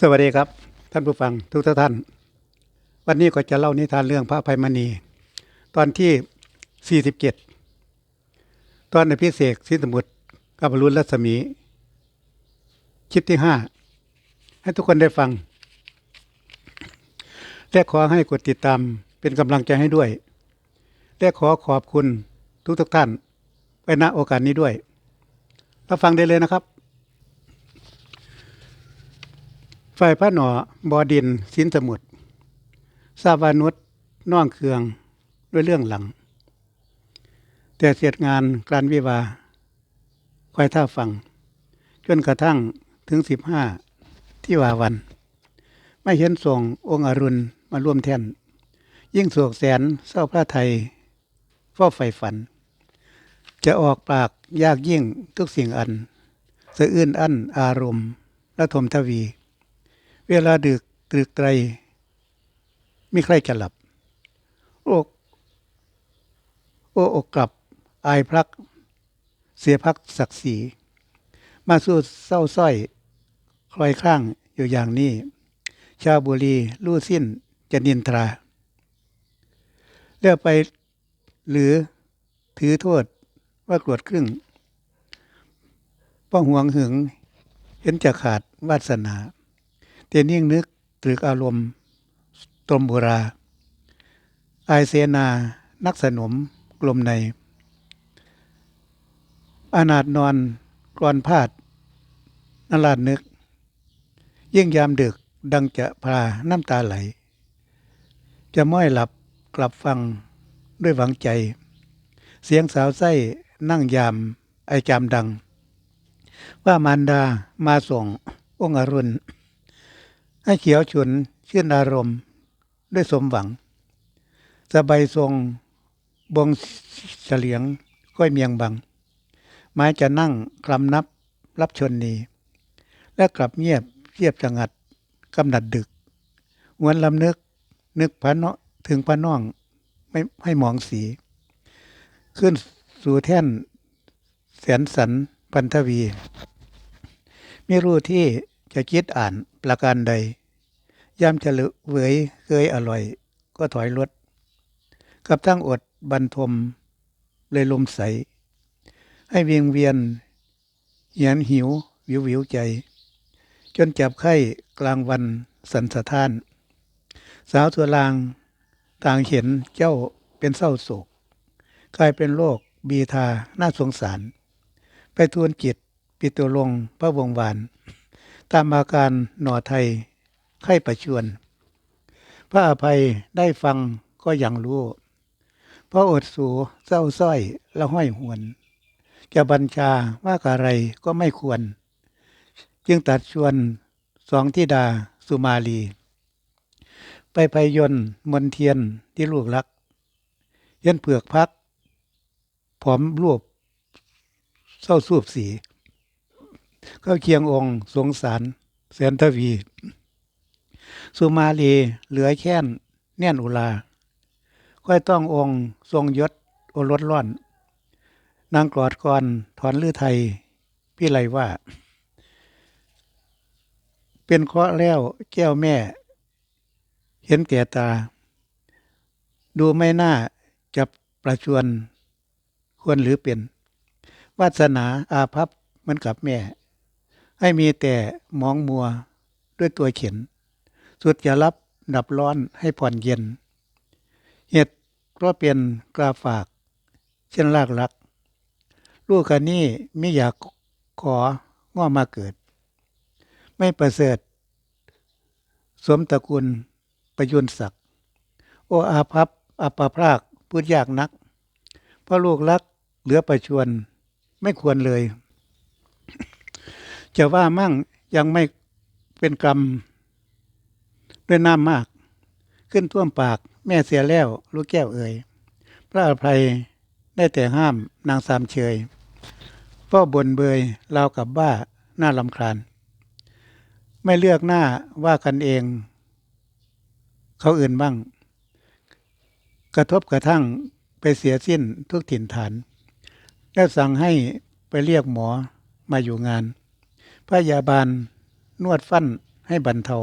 สวัสดีครับ ท่านผู้ฟังทุกท่าน วันนี้ก็จะเล่านิทานเรื่องพระภัยมณี ตอนที่ 47 ตอนในพิเศษสิสมุทรกับรุณรัศมี คลิปที่ 5 ให้ทุกคนได้ฟัง และขอให้กดติดตามเป็นกำลังใจให้ด้วย และขอขอบคุณทุกทุกท่านไปณโอกาสนี้ด้วยรับฟังได้เลยนะครับ ฝ่ายพระหนอบอดินสินสมุทรทราบวานุษน้องเคืองด้วยเรื่องหลัง แต่เสร็จงานการวิวาคอยท่าฟัง จนกระทั่งถึงสิบห้าที่วาวัน ไม่เห็นส่งองค์อรุณมาร่วมแท่น ยิ่งโศกแสนเศร้าพระไทยเฝ้าไฟฝัน จะออกปากยากยิ่งทุกสิ่งอันสะอื้นอั้นอารมณ์และทมทวี เวลาดึกตรึกไตรไม่ใครจะหลับ โอกโอ้อกกลับ อายพรัก เสียพักศักดิ์ศรีมาสู้เศร้าส้อย คลอยข้างอยู่อย่างนี้ ชาวบุรีลู่สิ้นจะนินทราเลือกไปหรือถือโทษว่ากรวดครึ่งป้องห่วงหึง เห็นจะขาดวาสนา เตียนยิ่งนึกตรึกอารมณ์ตรมบุรา อายเสนา นักสนมกลมในอานาดนอนกรอนพาดนลาดนึก ยิ่งยามดึกดังจะพาน้ำตาไหล จะม้อยหลับกลับฟังด้วยหวังใจ เสียงสาวไส้นั่งยามไอจามดัง ว่ามารดามาส่งองค์อรุณ ให้เขียวฉุนชื่นอารมณ์ ด้วยสมหวังสบายทรงบงเฉลียงก้อยเมียงบัง ไม้จะนั่งคลำนับรับชนนี และกลับเงียบเทียบจังัดกำหนัดดึกหวนลำนึกนึกพระเนาะถึงพระน้องไม่ให้มองสี ขึ้นสู่แท่น แสนสันพันธวี ไม่รู้ที่จะคิดอ่านประการใด ยามจะเหลอเวยเคยอร่อย ก็ถอยรถกับทั้งอดบรรทมเลยลมใส ให้เวียงเวียนเหียนหิว วิววิวใจ จนจับไข้กลางวันสันสะท้าน สาวตัวลางต่างเห็นเจ้าเป็นเศร้าโศก กลายเป็นโรคบีทาน่าสงสาร ไปทวนจิตปิตัวลงพระวงวาน ตามอาการหน่อไทย ไข้ประชวน พระอภัยได้ฟังก็ยังรู้พระอดสูเศร้าส้อยและห้อยหวน จะบัญชาว่าอะไรก็ไม่ควร จึงตัดชวนสองทิดาสุมาลี ไปพยน์มนเทียนที่ลูกรักเย็นเผือกพัก ผอมรวบเศร้าสูบสี เข้าเคียงองค์สงสารแสนทวี สุมาลีเหลือแค้นแน่นอุลา ค่อยต้ององค์ทรงยศโอรสร่อน นางกรอดก่อนถอนลือไทย พี่ไรว่า เป็นเคราะห์แล้วแก้วแม่ เห็นแก่ตา ดูไม่น่าจะประชวนควรหรือเป็น วาสนาอาภัพมือนกับแม่ ให้มีแต่มองมัวด้วยตัวเข็น สุดจะรับดับร้อนให้ผ่อนเย็น เหตุเพราะเป็นกราฝาก เช่นลากลัก ลูกคนนี้ไม่อยากของ่อมาเกิด ไม่ประเสริฐสมตระกูลประยุนศักดิ์โออาภัพอัปพรากพูดยากนัก เพราะลูกรักเหลือประชวนไม่ควรเลย จะว่ามั่งยังไม่เป็นกรรม ด้วยน้ำมาก ขึ้นท่วมปากแม่เสียแล้วลูกแก้วเอ่ยพระอภัยได้แต่ห้ามนางสามเชยเฝ้าบนเบยราวกับบ้าหน้าลำคาญ ไม่เลือกหน้าว่ากันเอง เขาอื่นบ้าง กระทบกระทั่งไปเสียสิ้นทุกถิ่นฐานแล้วสั่งให้ไปเรียกหมอมาอยู่งานพยาบาลนวดฟันให้บรรเทา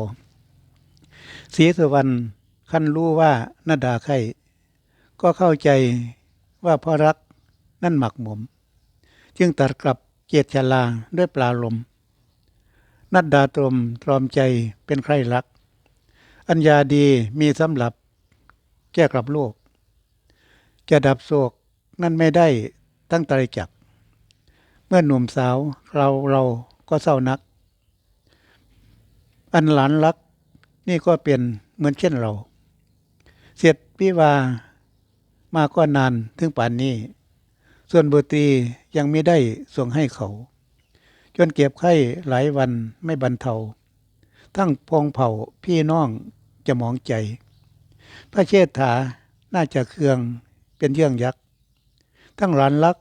ศรีสุวรรณคันรู้ว่านาดาไข้ก็เข้าใจว่าเพราะรักนั่นหมักหมม จึงตัดกลับเกียรติชลาด้วยปลาลม นัดดาตรมตรอมใจเป็นใครรัก อัญญาดีมีสำหรับ แก้กลับโลก จะดับโศกนั่นไม่ได้ตั้งใจจัก เมื่อหนุ่มสาวเราเราก็เศร้านัก อันหลานรัก นี่ก็เป็นเหมือนเช่นเรา เสร็จพิวามาก็นานถึงป่านนี้ ส่วนบุตรียังไม่ได้ส่งให้เขา จนเก็บไข้หลายวันไม่บรรเทา ทั้งพงเผ่าพี่น้องจะมองใจ พระเชษฐาน่าจะเคืองเป็นเยื่องยักษ์ ทั้งหลานรัก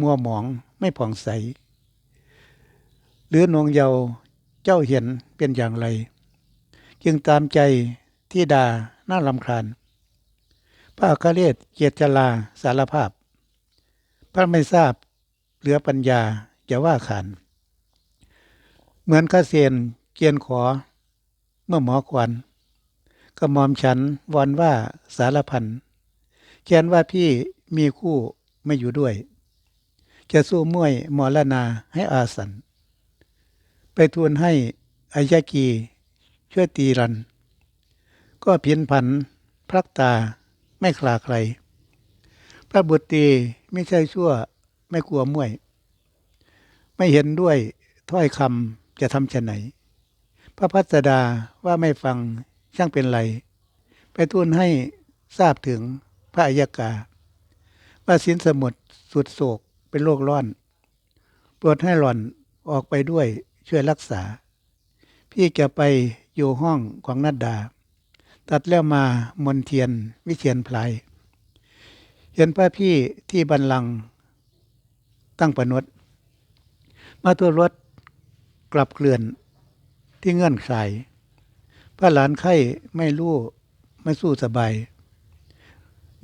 มัวหมองไม่ผ่องใส หรือนวงเยาว์เจ้าเห็นเป็นอย่างไร จึงตามใจที่ดาน่าลำคาญ พระอัครเรศเกียรติจลาสารภาพ พระไม่ทราบเหลือปัญญาจะว่าขานเหมือนข้าเซียนเกียนขอ เมื่อหมอควันก็มอมฉันวอนว่าสารพันเขียนว่าพี่มีคู่ไม่อยู่ด้วย จะสู้มวยมอลนาให้อาสัน ไปทูลให้อายากี ช่วยตีรัน ก็เพียนผันพรักตาไม่คลาใคร พระบุตรีไม่ใช่ชั่วไม่กลัวมวย ไม่เห็นด้วยถ้อยคำจะทำชะไหน พระพัสดาว่าไม่ฟังช่างเป็นไร ไปทูลให้ทราบถึงพระอัยกา ว่าสินสมุทรสุดโศกเป็นโรคร้อนโปรดให้หล่อนออกไปด้วยช่วยรักษา พี่จะไป อยู่ห้องของนัดดา ตัดแล้วมามนเทียนวิเชียนพลายเห็นพระพี่ที่บันลังตั้งประนวดมาตัวรถกลับเกลื่อนที่เงื่อนไขพระหลานไข้ไม่รู้ไม่สู้สบาย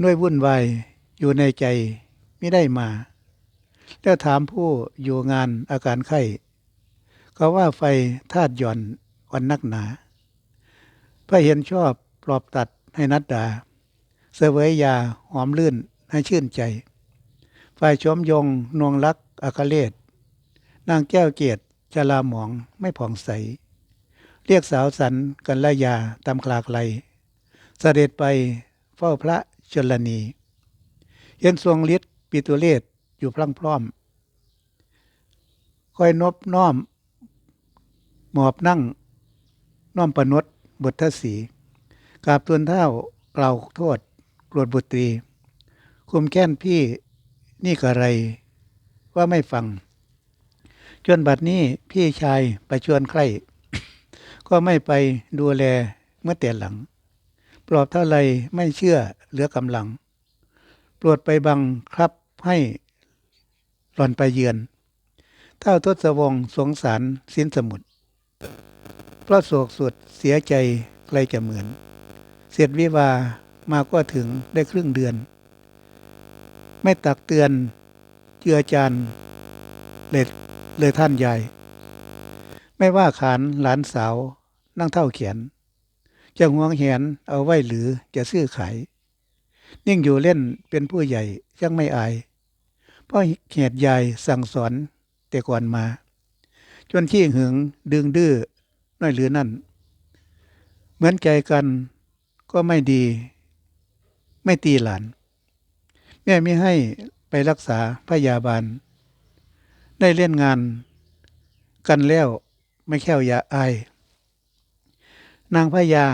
ด้วยวุ่นวายอยู่ในใจไม่ได้มา แล้วถามผู้อยู่งานอาการไข้ เขาว่าไฟธาตุหย่อนอ่อนนักหนา พระเห็นชอบปลอบตัดให้นัดดา เสวยยาหอมลื่นให้ชื่นใจ ฝ่ายชมยงนวงรักอาคาเลศนางแก้วเกียรติจลาหมองไม่ผ่องใส เรียกสาวสันกันละยาตำคลากไหลเสด็จไปเฝ้าพระชลนี เห็นทรงฤทธิ์ปิตุเลศอยู่พลังพร้อม คอยนบน้อม หมอบนั่ง น้อมประนด บุตรสีกราบตุนเท้ากล่าวโทษกรวดบุตรีคุมแค้นพี่นี่กะไรว่าไม่ฟัง จนบัดนี้พี่ชายไปชวนใครก็ไม่ไปดูแลเมื่อแต่หลัง ปลอบเท่าไรไม่เชื่อเหลือกำลังปรดไปบังครับให้หล่อนไปเยือน เท่าทศวงสงสารสินสมุทร เพราะโศกสุดเสียใจใกลจะเหมือน เสร็จวิวามาก็ถึงได้ครึ่งเดือน ไม่ตักเตือนเจือจานเลยเลยท่านยาย ไม่ว่าขานหลานสาวนั่งเท่าเขียน จะห่วงแหนเอาไว้หรือจะซื้อขาย นิ่งอยู่เล่นเป็นผู้ใหญ่ยังไม่อาย เพราะเหตุยายสั่งสอนแต่ก่อนมา จนขี้หึงดึงดื้อ น้อยหรือนั่น เหมือนใจกันก็ไม่ดี ไม่ตีหลาน แม่ไม่ให้ไปรักษาพยาบาล ได้เล่นงาน กันแล้วไม่แค่วยาอาย นางพญา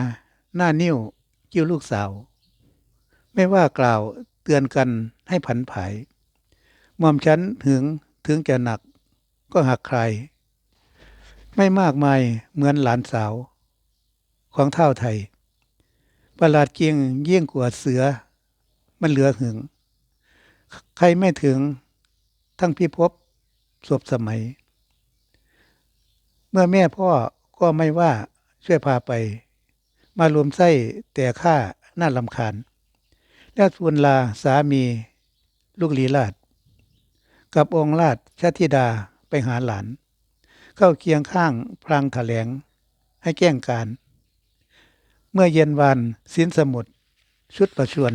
หน้านิ้วกิ้วลูกสาว ไม่ว่ากล่าวเตือนกันให้ผันผายมอมฉันหึงถึงจะหนักก็หักใคร ไม่มากมายเหมือนหลานสาวของเท่าไทย ประหลาดเกียงเยี่ยงกว่าเสือ มันเหลือหึง ใครไม่ถึงทั้งพิภพศพสมัย เมื่อแม่พ่อก็ไม่ว่าช่วยพาไป มารวมไส้แต่ข้าน่าลำคาญ และทูลลาสามีลูกลีลาด กับองค์ราชชาธิดาไปหาหลาน เข้าเคียงข้างพลางแถลง ให้แก้งการ เมื่อเย็นวานสินสมุทรชุดประชวน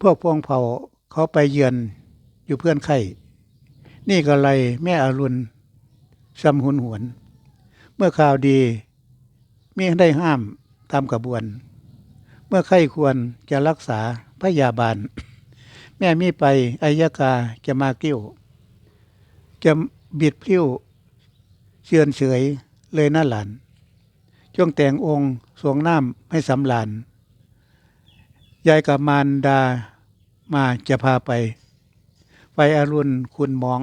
พวกพวงเผาเขาไปเยือนอยู่เพื่อนไข่ นี่ก็เลยแม่อรุณซ้ำหุนหวน เมื่อข่าวดีมีได้ห้ามตามกระบวน เมื่อไข้ควรจะรักษาพยาบาล แม่มีไปอายกาจะมากิ้ว จะ บิดพลิ้วเชือนเฉยเลยหน่าหลานจงแต่งองค์สวงน้ำให้สำลานยายกับมารดามาจะพาไปไปอรุณคุณหมอง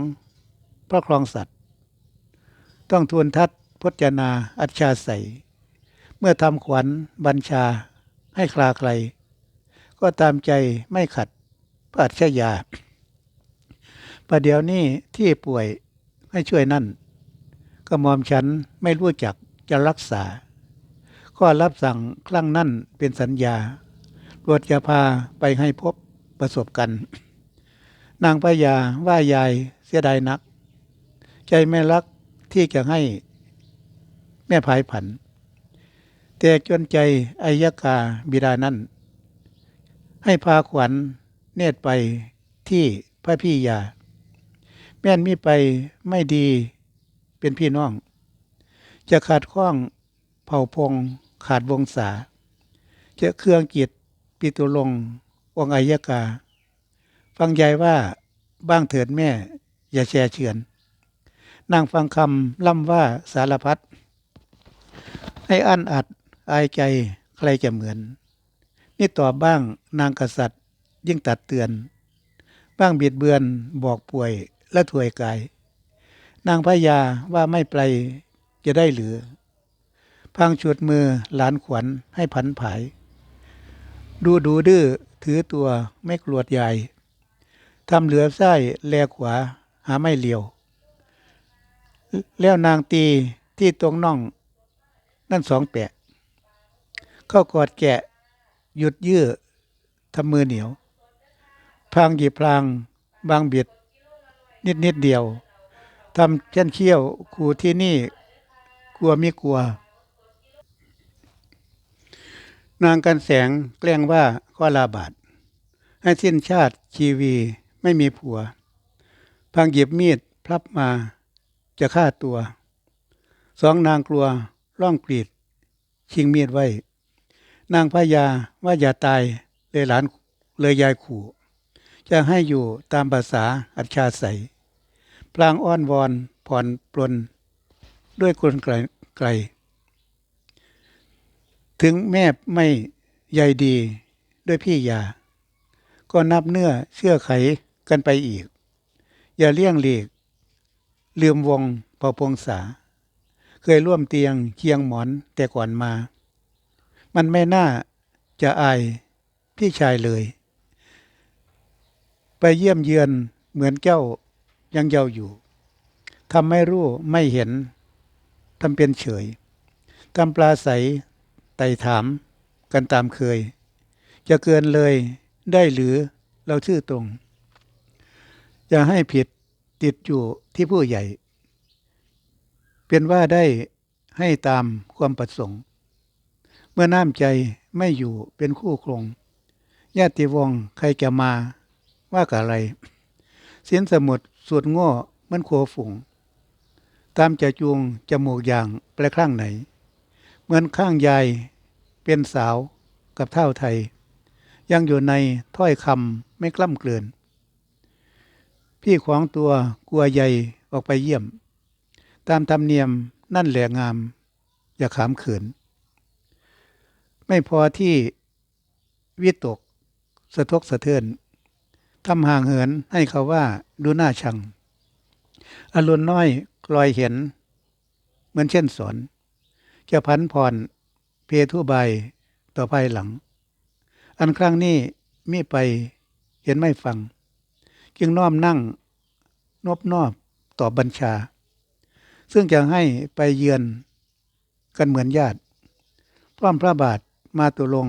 พระครองสัตว์ ต้องทวนทัดพจนาอัจฉาใสยเมื่อทำขวัญบัญชาให้คลาใครก็ตามใจไม่ขัดพระอัจฉยาประเดี๋ยวนี้ที่ป่วย ให้ช่วยนั่นก็มอมฉันไม่รู้จักจะรักษา ข้อรับสั่งครั้งนั่นเป็นสัญญาตรวจจะพาไปให้พบประสบกัน นางพญาว่ายายเสียดายนัก ใจไม่รักที่จะให้แม่ภายผัน แต่จนใจอายกาบิดานั้นให้พาขวัญเนตรไปที่พระพี่ยา แม่นมีไปไม่ดีเป็นพี่น้อง จะขาดข้องเผ่าพงขาดวงศาจะเครื่องกิจปิตุลงองอายกา ฟังยายว่าบ้างเถิดแม่ อย่าแช่เฉือนนั่งฟังคำล่ำว่าสารพัดให้อันอัดอายใจใครจะเหมือน นี่ต่อบบ้างนางกษัตริย์ยิ่งตัดเตือน บ้างบิดเบือนบอกป่วย และถวยกาย นางพญาว่าไม่ไปจะได้หรือ พังฉุดมือหลานขวัญให้ผันผาย ดูดูดื้อถือตัวไม่กลวดใหญ่ทำเหลือไส้แลขวาหาไม่เลียว แล้วนางตีที่ตรงน่อง นั่นสองแปะ เข้ากอดแกะ หยุดยื้อทำมือเหนียว พางหยิบพลาง บางบิด นิดนิดเดียวทำเช่นเขี้ยวขู่ที่นี่ กลัวมิกลัว นางกันแสงแกล้งว่าข้อลาบาทให้สิ้นชาติชีวีไม่มีผัว พังหยิบมีดพลับมาจะฆ่าตัว สองนางกลัวร่องกรีด ชิงมีดไว้ นางพญาว่าอย่าตายเลยหลานเลยยายขู่ จะให้อยู่ตามภาษาอัจฉาใสย พลางอ้อนวอนผ่อนปลนด้วยคนไกลไกล ถึงแม่ไม่ใยดีด้วยพี่ยา ก็นับเนื้อเชื่อไขกันไปอีก อย่าเลี่ยงหลีก ลืมวงพอพงษา เคยร่วมเตียงเคียงหมอนแต่ก่อนมา มันไม่น่าจะอายพี่ชายเลย ไปเยี่ยมเยือนเหมือนเจ้า ยังเยาว์อยู่ทำไม่รู้ไม่เห็นทำเป็นเฉยทำปลาใสไต่ถามกันตามเคย จะเกินเลยได้หรือเราชื่อตรง จะให้ผิดติดอยู่ที่ผู้ใหญ่ เป็นว่าได้ให้ตามความประสงค์ เมื่อน้ำใจไม่อยู่เป็นคู่ครองญาติวงใครจะมาว่ากับอะไรเสียนสมุด สูตรง้อมันโคฝุ่ง ตามจะจูงจมูกอย่างแปลข้างไหน เหมือนข้างยายเป็นสาวกับเท่าไทย ยังอยู่ในถ้อยคำไม่กล้ำเกลื่อนพี่ของตัวกลัวใหญ่ออกไปเยี่ยม ตามธรรมเนียมนั่นแหละงาม อย่าขามเขินไม่พอที่วิตก สะทกสะเทือน ทำห่างเหินให้เขาว่าดูหน้าชัง อรุณน้อยกลอยเห็น เหมือนเช่นสอนจะพันผ่อนเพทุใบายต่อภายหลัง อันครั้งนี้มีไปเห็นไม่ฟัง จึงน้อมนั่งนบนอบต่อบบัญชา ซึ่งจะให้ไปเยือนกันเหมือนญาติพร้อมพระบาทมาตุลง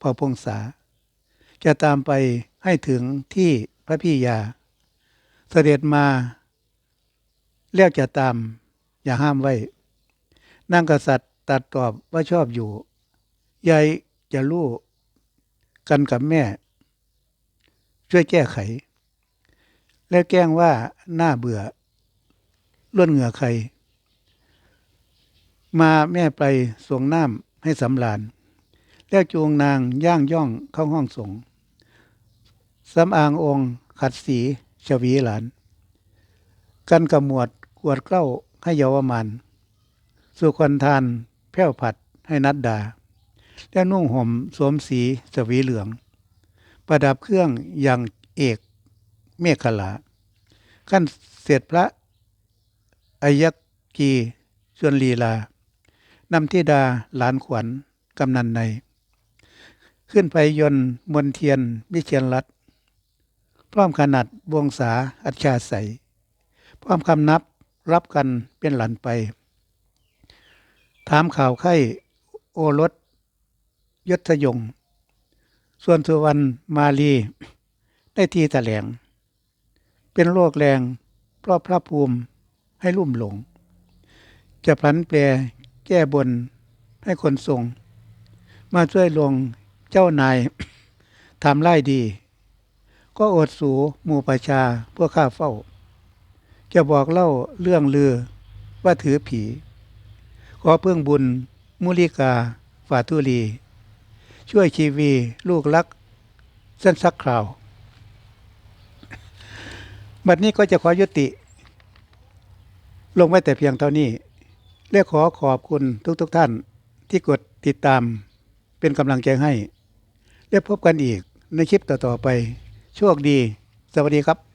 พอพงษา จะตามไปให้ถึงที่พระพี่ยา เสด็จมาแล้วจะตาม อย่าห้ามไว้นางกษัตริย์ตัดตอบว่าชอบอยู่ยายจะรู้กันกับแม่ ช่วยแก้ไข แล้วแกล้งว่าหน้าเบื่อล้วนเหงื่อใคร มาแม่ไปสวงน้ำให้สำราญ แล้วจูงนางย่างย่องเข้าห้องสงสำอางองค์ขัดสีชวีหลาน กันกระหมวดขวดเกล้าให้เยาวมัน สุคนทานแพ้วผัดให้นัดดา แล้วนุ่งห่มสวมสีสวีเหลือง ประดับเครื่องอย่างเอกเมฆลาขั้นเสร็จพระอายักกีชวนลีลานำทิดาหลานขวัญกำนันใน ขึ้นไปยนต์มนเทียนมิเชียนรัตพร้อมขนาดวงศาอัจฉาใสยพร้อมคำนับรับกันเป็นหลันไป ถามข่าวไข้โอรสยศยง ส่วนสุวรรณมาลี ได้ทีแถลง เป็นโรคแรงเพราะพระภูมิให้ลุ่มหลง จะพลันแปลแก้บนให้คนทรง มาช่วยลง เจ้านายทำไล่ดี ก็อดสูหมู่ประชาพวกข้าเฝ้า จะบอกเล่าเรื่องลือว่าถือผี ขอเพื่องบุญ มุลิกาฝาทุลี ช่วยชีวีลูกรักเส้นสักคราว บัดนี้ก็จะขอยุติ ลงไว้แต่เพียงเท่านี้และขอขอบคุณทุกๆทท่านที่กดติดตามเป็นกำลังใจให้ ได้พบกันอีกในคลิปต่อๆไป โชคดี สวัสดีครับ